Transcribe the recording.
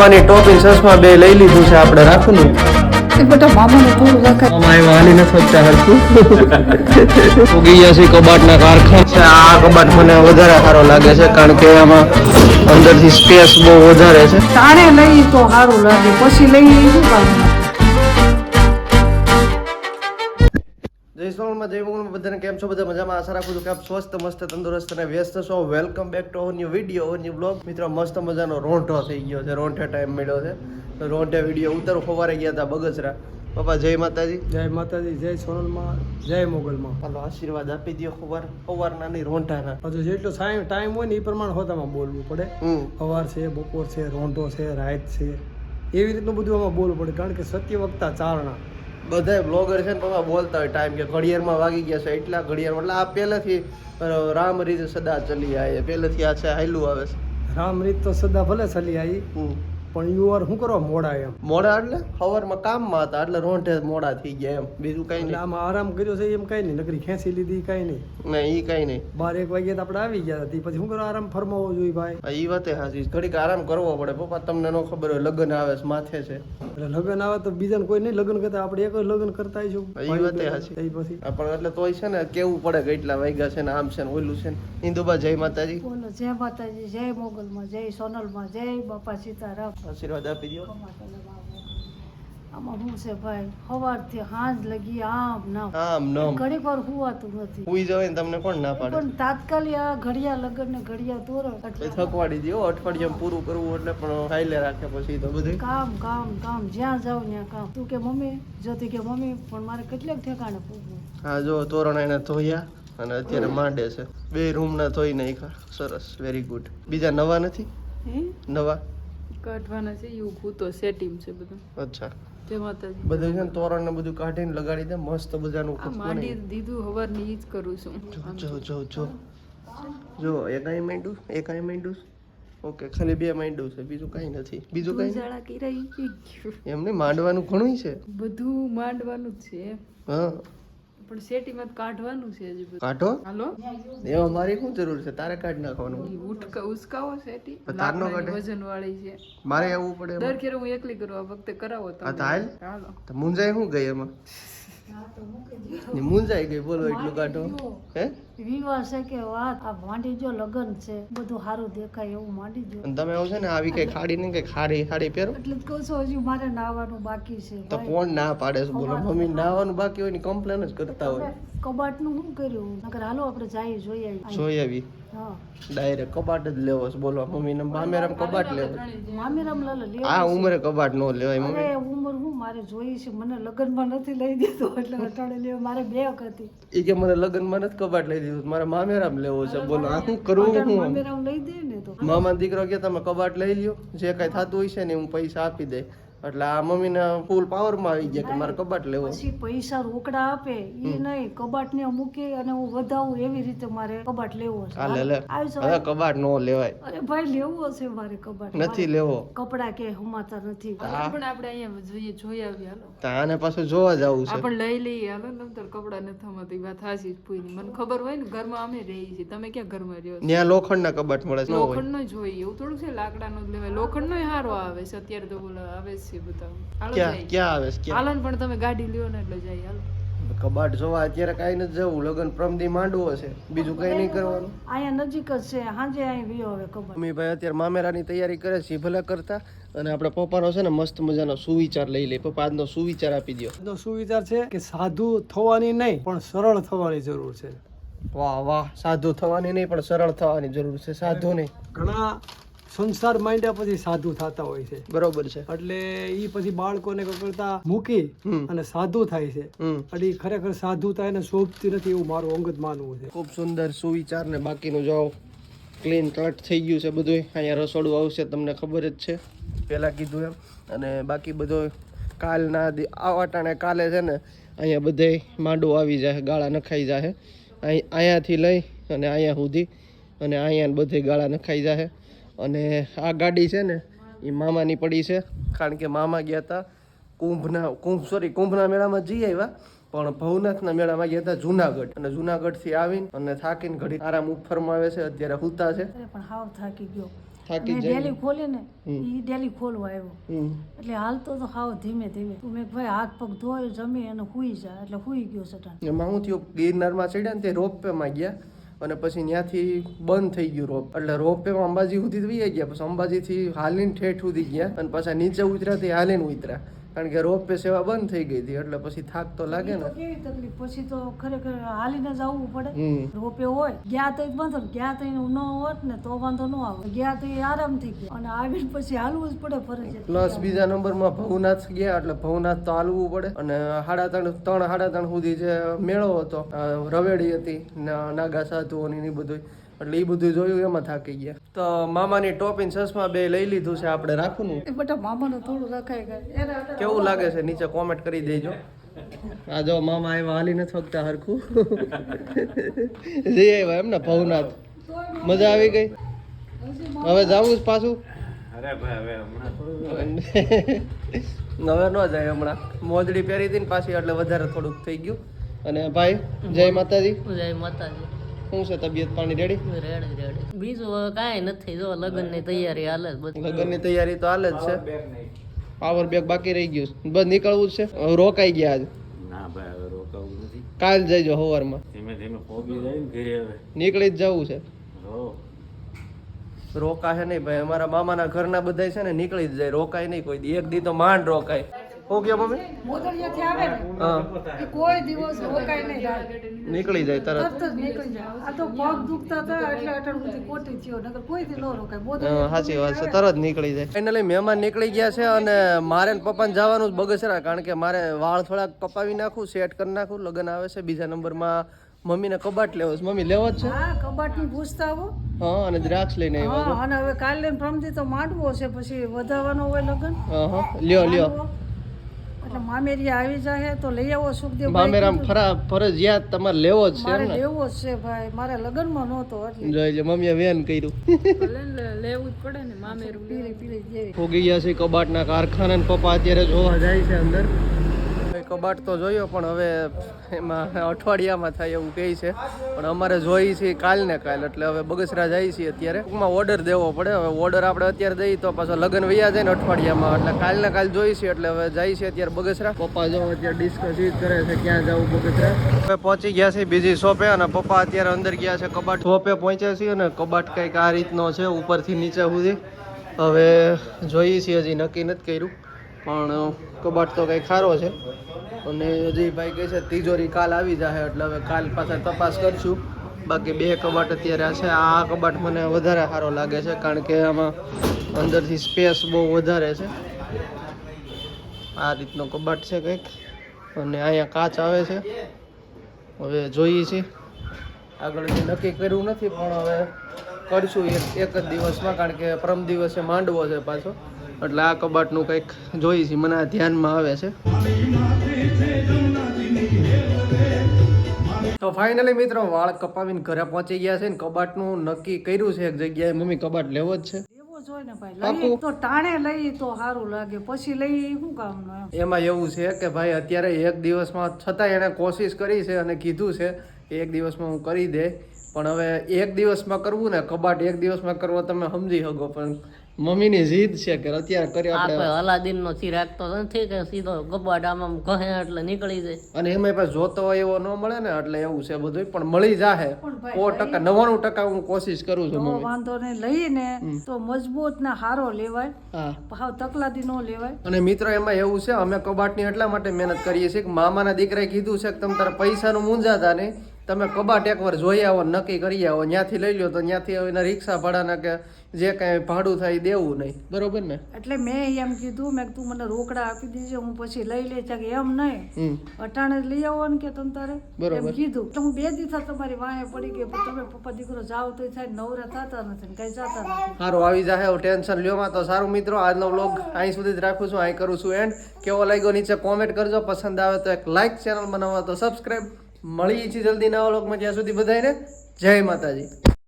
મામાની ટોપી ચશ્મા બે લઈ લીધું છે આપણે રાખું ને. એ બેટા મામાને થોડું રખાય મામા એમાં હાલી નથી શકતા હરખું. ઉગી ગયા છે કબાટના કારખાના. છે આ કબાટ મને વધારે સારો લાગે છે કારણ કે આમાં અંદરથી સ્પેસ બહુ વધારે છે. તાણે લઈ તો સારું લાગે પછી લઈ શું જય સોનલમાં જય મંગલમાં બધાને કેમ છો? બધા મજામાં? આશા રાખું છું કે આપ સ્વસ્થ મસ્ત તંદુરસ્ત અને વ્યસ્ત છો. Welcome back to our new video new blog મિત્રો મસ્ત મજાનો રોંઢો થઈ ગયો છે. રોંઢે ટાઈમ મળ્યો છે. તો રોંઢે વીડિયો ઉતર. ફવારે ગયા હતા બગસરા. પપ્પા જય માતાજી. જય માતાજી જય સોનલમાં જય મોગલમાં. હાલો આશીર્વાદ આપી દો ખબર સવારના નહીં રોંઢાના. હજુ જેટલો ટાઈમ ટાઈમ હોય ને એ પ્રમાણે હોતામાં બોલવું પડે. સવાર છે બપોર છે રોંઢો છે રાત છે. એવી રીતનું બધું આમાં બોલવું પડે. કારણ કે સત્ય વક્તા ચારણા. બધા બ્લોગર છે ને પપ્પા બોલતા હોય ટાઈમ કે ઘડિયાળમાં વાગી ગયા છે એટલા ઘડિયાળ એટલે આ પહેલેથી રામ રીતે સદા ચલી આવે પહેલેથી આ છે હાયલું આવે છે. રામ રીત તો સદા ભલે ચલી આવી. પણ યુ આર શું કરો મોડા એમ. મોડા એટલે? સવારમાં કામમાં હતા એટલે રોંઢે મોડા થઈ ગયા એમ. બીજું કઈ નહીં આમાં આરામ કર્યો છે એમ કઈ નહીં નકરી ખેંચી લીધી કઈ નહીં ના ઈ કઈ નહીં બાર એક વાગ્યા તો આપણે આવી ગયા હતી. પછી શું કરો આરામ ફરમાવો જોઈએ ભાઈ. એ વાતે હાચી થોડીક ઘડીક આરામ કરવો પડે. પપ્પા તમને ન ખબર હોય લગ્ન આવે છે માથે છે. એટલે લગ્ન આવે તો બીજાને કોઈ નહીં લગ્ન કરતા આપણે એક લગ્ન કરતા આવીશું. એ વાતે હાચી. પછી. પણ એટલે તોય છે ને કેવું પડે કે એટલા વાગ્યા છે ને આમ છે ને ઓલું છે ને. ઇન્દુબા જય માતાજી. બોલો જય માતાજી જય મોગલમાં જય સોનલમાં જય બાપા સીતારામ. આશીર્વાદ આપી દો આમાં શું છે ભાઈ? સવારથી સાંજ લગી આમ નામ આમ. નમ ઘડીક વાર હુવાતું નથી. ઉઈ જવાય ને તમને કોણ ના પાડે. પણ તાત્કાલિક આ ઘડિયા લગન ને ઘડિયા તોરણ એટલે થકવાડી દો અઠવાડિયામાં પૂરું કરવું એટલે પણ ખાઈ રાખે પછી તો બધું. કામ કામ કામ. જ્યાં જાવ ત્યાં કામ. તું કે મમ્મી જોતી કે મમ્મી પણ મારે કેટલાક ઠેકાણે હા જો તોરણ એને ધોયા અને અત્યારે માંડે છે. બે રૂમ ના ધોઈ નાખ્યા. સરસ વેરી ગુડ બીજા નવા નથી? હે? નવા? કાઢવાના છે એવું ભૂતો સેટિંગ છે બધું. અચ્છા. બધું છે તોરણ ને બધું કાઢીને લગાડી દે મસ્ત મજાનું માંડી દીધું હવારની ઈ જ કરું છું. જો જો જો જો. એક અહીં માંડું એક અહીં માંડું ઓકે ખાલી બે માંડું છે બીજું કઈ નથી. બીજું કઈ જાળા ઉજાળા કર્યા ઈ ઈ ગયું. એમ નહીં માંડવાનું ઘણું છે. બધું માંડવાનું છે. હા. પણ સેટિંગ કાઢવાનું છે હજી બધું. કાઢો? હાલો? એવો મારી શું જરૂર છે? તારે કાઢ નાખવાનું. ઉઠકા ઉસકાવો સેટી તારનો કાઢે? વજન વાળી છે. મારે આવવું પડે દર ખેર હું એકલી કરું આ વખતે કરાવો તમે હાલ. હાલો. તો મુંજાઈ શું ગઈ એમાં? મુંજાઈ ગઈ બોલો એટલું કાઢો. હે? વિવાહ છે કે વાત આ માંડી જો લગન છે બધું સારું દેખાય એવું માંડી જો તમે એવું છે ને આવી કઈ ખાડી નહીં કઈ ખાડી ખાડી પહેરો. એટલે જ કહું છું હજી મારે નાવાનું બાકી છે તો કોણ ના પાડે છે? બોલો મમ્મી નાવાનું બાકી હોય ને કમ્પ્લેન જ કરતા હોય. કબાટનું શું કર્યું? નકર હાલો આપણે જઈએ જોઈ આવી જોઈ આવી. હા. ડાયરેક્ટ કબાટ જ લેવો છે. બોલો મમ્મી ને મામેરામ કબાટ લેવો. મામેરામ લાલ લે આ ઉંમરે કબાટ નો લેવાય મમ્મી. ઉંમર હું મારે જોઈ છે? મને લગ્નમાં નથી લઈ દીધું એટલે અટાડે લેવા. મારે બે હતી. એ કે મને લગ્નમાં નથી કબાટ લઈ દીધું મારે મામેરામ લેવો છે. બોલો આ શું કરવું હું મામા દીકરો કે તમે કબાટ લઈ લ્યો. જે કઈ થતું હોય છે ને હું પૈસા આપી દે. એટલે આ મમ્મીને ફૂલ પાવરમાં આવી ગયા કે મારે કબાટ લેવો. પછી પૈસા રોકડા આપે એ નહીં કબાટ ને મૂકે અને હું વધાવું એવી રીતે મારે કબાટ લેવો છે હાલે લે હવે કબાટ નો લેવાય. અરે ભાઈ લેવો છે મારે કબાટ. નથી લેવો. કપડા કે હમાતા નથી. પણ આપણે અહીંયા જોઈએ જોઈ આવ્યા હાલો. આને પાછું જોવા જવું છે. આપણે લઈ લઈએ હાલો નંતર કપડા નથી થમાતી વાત હાસી પૂરી. મને ખબર હોય ને ઘરમાં અમે રહીએ છીએ. તમે ક્યાં ઘરમાં રહ્યો છો? ત્યાં લોખંડના કબાટ મળે છે. ન લોખંડ નો જોઈએ એવું થોડું છે લાકડાનો જ લેવાય. લોખંડ નો સારો આવે છે અત્યારે તો બોલો આવે જ છે બધા. ક્યાં ક્યાં આવે છે? હાલો ને પણ તમે ગાડી લ્યો ને એટલે જાય હાલો. કબાટ જોવા અત્યારે કઈ નથી જવું. લગન પ્રમદી માંડવું હશે બીજું કઈ નહીં કરવાનું. અહીંયા નજીક જ છે. સાંજે અહીં વિયો હવે કબાટ. મમ્મી ભાઈ અત્યારે મામેરાની તૈયારી કરે છે. ભલે કરતા. અને આપણા પપ્પાનો છે ને મસ્ત મજાનો સુવિચાર લઈ લે. પપ્પા આજનો સુવિચાર આપી દો આજનો સુવિચાર છે કે સાધુ થવાની નહીં પણ સરળ થવાની જરૂર છે. વાહ વાહ. સાધુ થવાની નહીં પણ સરળ થવાની જરૂર છે. સાધુ નહીં. ઘણા સંસાર માંડ્યા પછી સાધુ થતા હોય છે. બરોબર છે. એટલે ઈ પછી બાળકોને કરતા મૂકી અને સાધુ થાય છે. એટલે ખરેખર સાધુતા એને શોભતી નથી એવું મારું અંગત માનવું છે. ખૂબ સુંદર સુવિચાર ને બાકીનું જો ક્લીન કટ થઈ ગયું છે બધું અહીંયા રસોડું આવશે તમને ખબર જ છે. પહેલાં કીધું એમ. અને બાકી બધો કાલના દી- આ વાટાણે કાલે છે ને અહીંયા બધે માંડો આવી જાય ગાળા નખાઈ જાય અહીં અહીંયાથી લઈ અને અહીંયા સુધી અને અહીંયા બધે ગાળા નખાઈ જાય અને આ ગાડી છે ને એ મામાની પડી છે. કારણ કે મામા ગયા હતા કુંભના કુંભ સોરી કુંભના મેળામાં જઈ આવ્યા. પણ ભવનાથના મેળામાં ગયા હતા જુનાગઢ. અને જુનાગઢથી આવીને અને થાકીને ઘડી આરામ ઉપરમાં આવે છે અત્યારે હુતા છે. પણ હાવ થાકી ગયો. થાકી જાય. ડેલી ખોલી ને. એ ડેલી ખોલવા આવ્યો. એટલે હાલતો તો હાવ ધીમે ધીમે. તું મેં ભાઈ હાથ પગ ધોઈ જમી અને હુઈ જા. એટલે હુઈ ગયો સટાણ. એમાં હું થયું ગિરનારમાં ચડ્યા ને તે રોપવેમાં ગયા. અને પછી ત્યાંથી બંધ થઈ ગયું રોપ. એટલે રોપવેમાં અંબાજી સુધી વહી ગયા. પછી અંબાજીથી હાલીને ઠેઠ સુધી ગયા. અને પાછા નીચે ઉતર્યા, તે હાલીને ઉતર્યા. કારણ કે રોપવે સેવા બંધ થઈ ગઈ હતી એટલે પછી થાક તો લાગે ને. કેવી તકલીફ? પછી તો ખરેખર હાલીને જ આવવું પડે. રોપે હોય ગયા તો બંધ. ગયા તો ન હોત ને તો વાંધો ન આવે. ગયા તો આરામ થઈ ગયા. અને આવીને પછી હાલવું જ પડે ફરજ પ્લસ બીજા નંબરમાં ભવનાથ ગયા એટલે ભવનાથ તો હાલવું પડે. અને સાડા ત્રણ ત્રણ સાડા ત્રણ સુધી જે મેળો હતો રવેડી હતી નાગા સાધુઓની બધું એટલે એ બધું જોયું એમાં થાકી ગયા. તો મામાની ટોપીન ચશ્મા બે લઈ લીધું છે આપણે રાખવું બટા એ થોડું રખાય ગયા કેવું લાગે છે? નીચે કોમેન્ટ કરી દેજો. આ જો મામા આવ્યા હાલી નથી વખતા હરખું. જઈ આવ્યા એમ ને ભવનાથ. મજા આવી ગઈ? હવે જાવું જ પાછું? હવે ન જાય હમણાં. મોજડી પહેરી હતી ને પાછી એટલે વધારે થોડુંક થઈ ગયું. અને ભાઈ જય માતાજી. જય માતાજી. શું છે તબિયત પાણી રેડી રેડી રેડી બીજું કાંઈ નથી જો લગ્નની તૈયારી હાલે જ બધી. લગ્નની તૈયારી તો હાલે જ છે. પાવર બેગ બાકી રહી ગયું છે. બસ નીકળવું જ છે. રોકાઈ ગયા આજ ના ભાઈ હવે રોકાવું નથી. કાલ જઈજો સવારમાં ધીમે ધીમે પોગી જાય ઘરે હવે. નીકળી જ જવું છે. રોકાશે નહીં ભાઈ. અમારા મામાના ઘરના બધા છે ને નીકળી જ જાય. રોકાય નહીં કોઈ દી. એક દી તો માંડ રોકાય. શું કહો મમ્મી? મોદળિયાથી આવે ને કોઈ દિવસ રોકાય નહીં રાત. નીકળી જાય તરત. તરત જ નીકળી જાય. આ તો પગ દુખતા હતા એટલે અટણ સુધી કોટી થયો નકર કોઈથી ન રોકાય. બોધ સાચી વાત છે. તરત નીકળી જાય. ફાઇનલી મહેમાન નીકળી ગયા છે અને મારે ને પપ્પાને જવાનું જ બગસરા કારણ કે મારે વાળ થોડાક કપાવી નાખું સેટ કરી નાખું લગ્ન આવે છે. બીજા નંબરમાં મમ્મીને કબાટ લેવો છે. મમ્મી લેવો જ છે? હા કબાટની પૂછતા આવો હા અને દ્રાક્ષ લઈને આવ્યો હા અને હવે કાલે પ્રમદી તો માંડવો છે પછી વધારવાનો હોય લગન. હા હા. લ્યો લ્યો. એટલે મામેરિયા આવી જાય તો લઈ આવો સુખદેવ મામેરામ ફરા ફરજિયાત તમારે લેવો જ છે મારે ને લેવો જ છે ભાઈ. મારે લગ્નમાં નહોતો એટલે. જોઈ લે મમ્મીએ વેન કર્યું. ભલે લેવું જ પડે ને મામેરું પીળી પીળી જેવી. ગયા છે કબાટના કારખાના ને પપ્પા અત્યારે જોવા જાય છે અંદર. કબાટ તો જોયો, પણ હવે એમાં અઠવાડિયામાં થાય એવું કહે છે. પણ અમારે જોઈ છે કાલ ને કાલ, એટલે હવે બગસરા જાય છે અત્યારે. ટૂંકમાં ઓર્ડર દેવો પડે. હવે ઓર્ડર આપણે અત્યારે દઈએ તો પાછો લગ્ન વૈયા જાય ને અઠવાડિયામાં. એટલે કાલ ને કાલ જોઈ છે, એટલે હવે જાય છે અત્યારે બગસરા. પપ્પા જો અત્યારે ડિસ્કસ જ કરે છે ક્યાં જવું બગસરા. હવે પહોંચી ગયા છે બીજી શોપે અને પપ્પા અત્યારે અંદર ગયા છે કબાટ શોપે પહોંચ્યા છે, અને કબાટ કંઈક આ રીતનો છે ઉપરથી નીચે સુધી. હવે જોઈએ છીએ, હજી નક્કી નથી કર્યું. પણ કબાટ તો કંઈક ખારો છે. અને હજી ભાઈ કહે છે, તિજોરી કાલ આવી જશે એટલે હવે કાલ પાછા તપાસ કરશું. બાકી બે કબાટ અત્યારે છે. આ કબાટ મને વધારે સારો લાગે છે, કારણ કે આમાં અંદરથી સ્પેસ બહુ વધારે છે. આ રીતનો કબાટ છે કંઈક. અને અહીંયા કાચ આવે છે. હવે જોઈએ છીએ આગળ નક્કી કર્યું નથી, પણ હવે કરશું એક એક જ દિવસમાં, કારણ કે પરમ દિવસે માંડવો છે પાછો. એટલે આ કબાટનું કંઈક જોઈએ છે મને આ ધ્યાનમાં આવે છે. તો ફાઇનલી મિત્રો વાળ કપાવીને ઘરે પહોંચી ગયા છે ને કબાટનું નક્કી કર્યું છે એક જગ્યાએ મમ્મી કબાટ લેવો જ છે. ને ભાઈ તો ટાણે લઈ તો સારું લાગે પછી લઈ શું કામનું એમાં? એવું છે કે ભાઈ અત્યારે એક દિવસમાં છતાં એણે કોશિશ કરી છે અને કીધું છે કે એક દિવસમાં હું કરી દે. પણ હવે એક દિવસમાં કરવું ને કબાટ એક દિવસમાં કરવો તમે સમજી શકો પણ મમ્મીની જીદ છે કે અત્યારે કરી આપણે અલાદીન નો ચિરાગ તો નથી કે સીધો કબાટ આમ આમ કહે એટલે નીકળી જાય. અને એમાં પાછો જોતો હોય એવો ન મળે ને એટલે એવું છે બધું પણ મળી જાહે. સો ટકા નવ્વાણું ટકા હું કોશિશ કરું છું મમ્મી. વાંધો ને લઈને તો મજબૂત ને હારો લેવાય. ભાવ તકલાદી નો લેવાય. અને મિત્રો એમાં એવું છે અમે કબાટની એટલા માટે મહેનત કરીએ છીએ કે મામાના દીકરાએ કીધું છે કે તમે તારા પૈસાનું મૂંઝાતા નહીં. તમે કબાટ એકવાર જોઈ આવો નક્કી કરી આવો. ત્યાંથી લઈ લો તો ત્યાંથી રિક્ષા રિક્ષા ભાડાના કે જે કાંઈ ભાડું થાય દેવું નહીં. બરોબર ને? એટલે મેં એમ કીધું મેં તું મને રોકડા આપી દેજે હું પછી લઈ લે છે કે એમ નહીં. અટાણે લઈ આવો ને કે તમ તારે? બરોબર. એમ કીધું. તો હું બે દિવસ તમારી વાંહે પડી ગઈ તમે પપ્પા દીકરો જાવ તો થાય નવરા થતા નથી કઈ જતા નથી. સારું આવી જાય ટેન્શન લ્યોમાં તો સારું મિત્રો આજનો વ્લોગ અહીં સુધી જ રાખું છું અહીં કરું છું એન્ડ કેવો લાગ્યો નીચે કોમેન્ટ કરજો પસંદ આવે તો એક લાઇક ચેનલ બનાવવા તો સબસ્ક્રાઈબ મળી છે જલ્દી નવા વ્લોગમાં જ્યાં સુધી બધાને જય માતાજી.